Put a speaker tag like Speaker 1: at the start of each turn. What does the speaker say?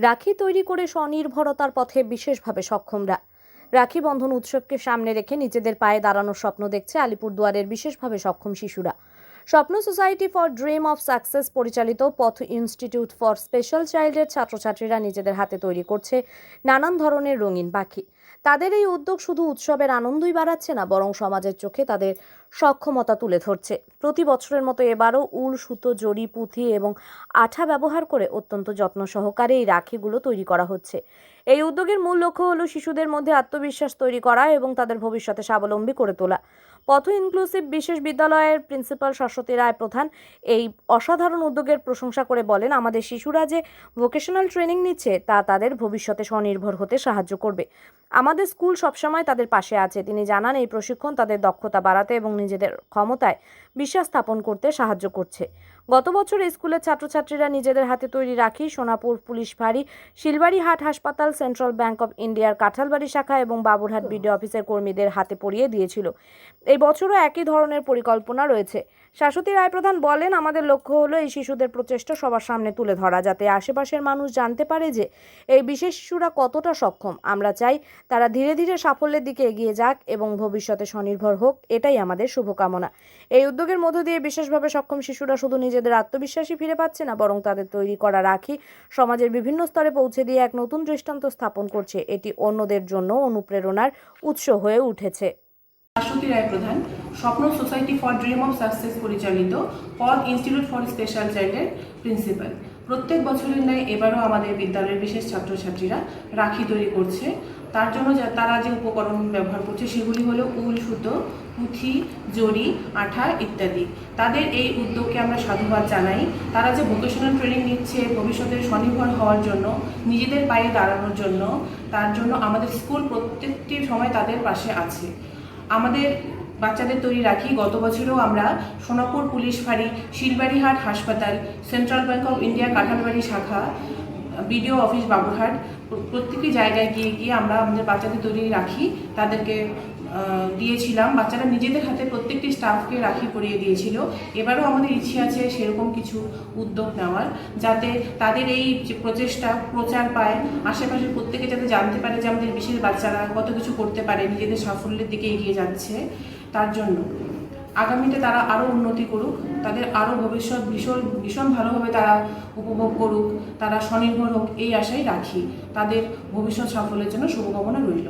Speaker 1: রাখি তৈরি করে স্বনির্ভরতার পথে বিশেষভাবে সক্ষমরা। রাখি বন্ধন উৎসবকে সামনে রেখে নিজেদের পায়ে দাঁড়ানোর স্বপ্ন দেখছে আলিপুরদুয়ারের বিশেষভাবে সক্ষম শিশুরা। Swapna society for dream of success পরিচালিত পথ ইনস্টিটিউট ফর স্পেশাল চাইল্ডের ছাত্রছাত্রীরা নিজেদের হাতে তৈরি করছে নানান ধরনের রঙিন পাখি। তাদের এই উদ্যোগ শুধু উৎসবের আনন্দই বাড়াচ্ছে না, বরং সমাজের চোখে তাদের সক্ষমতা তুলে ধরছে। প্রতি বছরের মতো এবারও উল, সুতো, জড়ি, পুঁথি এবং আঠা ব্যবহার করে অত্যন্ত যত্ন সহকারে এই রাখিগুলো তৈরি করা হচ্ছে। এই উদ্যোগের মূল লক্ষ্য হলো শিশুদের মধ্যে আত্মবিশ্বাস তৈরি করা এবং তাদের ভবিষ্যতে স্বাবলম্বী করে তোলা। পথ ইনক্লুসিভ বিশেষ বিদ্যালয়ের প্রিন্সিপাল সরস্বতী রায় প্রধান এই অসাধারণ উদ্যোগের প্রশংসা করে বলেন, আমাদের শিশুরা যে ভোকেশনাল ট্রেনিং নিচ্ছে, তা তাদের ভবিষ্যতে স্বনির্ভর হতে সাহায্য করবে। আমাদের স্কুল সবসময় তাদের পাশে আছে। তিনি জানান, এই প্রশিক্ষণ তাদের দক্ষতা বাড়াতে এবং নিজেদের ক্ষমতায় বিশ্বাস স্থাপন করতে সাহায্য করছে। গত বছর স্কুলের ছাত্রছাত্রীরা নিজেদের হাতে তৈরি রাখি সোনাপুর পুলিশ ফাঁড়ি শিলবাড়ি হাট হাসপাতাল সেন্ট্রাল ব্যাংক অফ ইন্ডিয়ার কাঁঠালবাড়ি শাখা এবং বাবুরহাট বিডিও অফিসের কর্মীদের হাতে পরিয়ে দিয়েছিল। এই বছরও একই ধরনের পরিকল্পনা রয়েছে। শাশ্বতী রায়প্রধান বলেন আমাদের লক্ষ্য হলো এই শিশুদের প্রচেষ্টা সবার সামনে তুলে ধরা যাতে আশেপাশের মানুষ জানতে পারে যে এই বিশেষ শিশুরা কতটা সক্ষম। আমরা চাই তারা ধীরে ধীরে সাফল্যের দিকে এগিয়ে যাক এবং ভবিষ্যতে স্বনির্ভর হোক। এটাই আমাদের শুভকামনা। এই উদ্যোগের মধ্য দিয়ে বিশেষভাবে সক্ষম শিশুরা শুধু নিজেদের আত্মবিশ্বাসী ফিরে পাচ্ছে না, বরং তাদের তৈরি করা রাখি সমাজের বিভিন্ন স্তরে পৌঁছে দিয়ে এক নতুন দৃষ্টান্ত স্থাপন করছে। এটি অন্যদের জন্য অনুপ্রেরণার উৎস হয়ে উঠেছে।
Speaker 2: প্রধান, Swapna society for dream of success পরিচালিত পদ ইনস্টিটিউট ফর স্পেশাল চাইল্ডের প্রিন্সিপাল। প্রত্যেক বছরের ন্যায় এবারও আমাদের বিদ্যালয়ের বিশেষ ছাত্রছাত্রীরা রাখি তৈরি করছে। তার জন্য তারা যে উপকরণ ব্যবহার করছে সেগুলি হলো উল, সুতো, পুঁথি, জড়ি, আঠা ইত্যাদি। তাদের এই উদ্যোগকে আমরা সাধুবাদ জানাই। তারা যে ভোকেশনাল ট্রেনিং নিচ্ছে ভবিষ্যতে স্বনির্ভর হওয়ার জন্য, নিজেদের পায়ে দাঁড়ানোর জন্য, তার জন্য আমাদের স্কুল প্রত্যেকটি সময় তাদের পাশে আছে। আমাদের বাচ্চাদের তৈরি রাখি। গত বছরেও আমরা সোনাপুর পুলিশ ফাঁড়ি, শিলবাড়িহাট হাসপাতাল, central bank of India Kanthalbari শাখা বিডিও অফিস বাবুরহাট প্রত্যেকটি জায়গায় গিয়ে গিয়ে আমরা আমাদের বাচ্চাদের তৈরি রাখি, তাদেরকে দিয়েছিলাম। বাচ্চারা নিজেদের হাতে প্রত্যেকটি স্টাফকে রাখি পরিয়ে দিয়েছিল। এবারও আমাদের ইচ্ছে আছে সেরকম কিছু উদ্যোগ নেওয়ার, যাতে তাদের এই প্রচেষ্টা, প্রচার পায় আশেপাশের প্রত্যেকে যাতে জানতে পারে যে আমাদের বিশেষ বাচ্চারা কত কিছু করতে পারে, নিজেদের সাফল্যের দিকে এগিয়ে যাচ্ছে, তার জন্য। আগামীতে তারা আরও উন্নতি করুক, তাদের আরও ভবিষ্যৎ ভীষণ ভীষণ ভালোভাবে তারা উপভোগ করুক, তারা স্বনির্ভর হোক, এই আশাই রাখি। তাদের ভবিষ্যৎ সাফল্যের জন্য শুভকামনা রইল।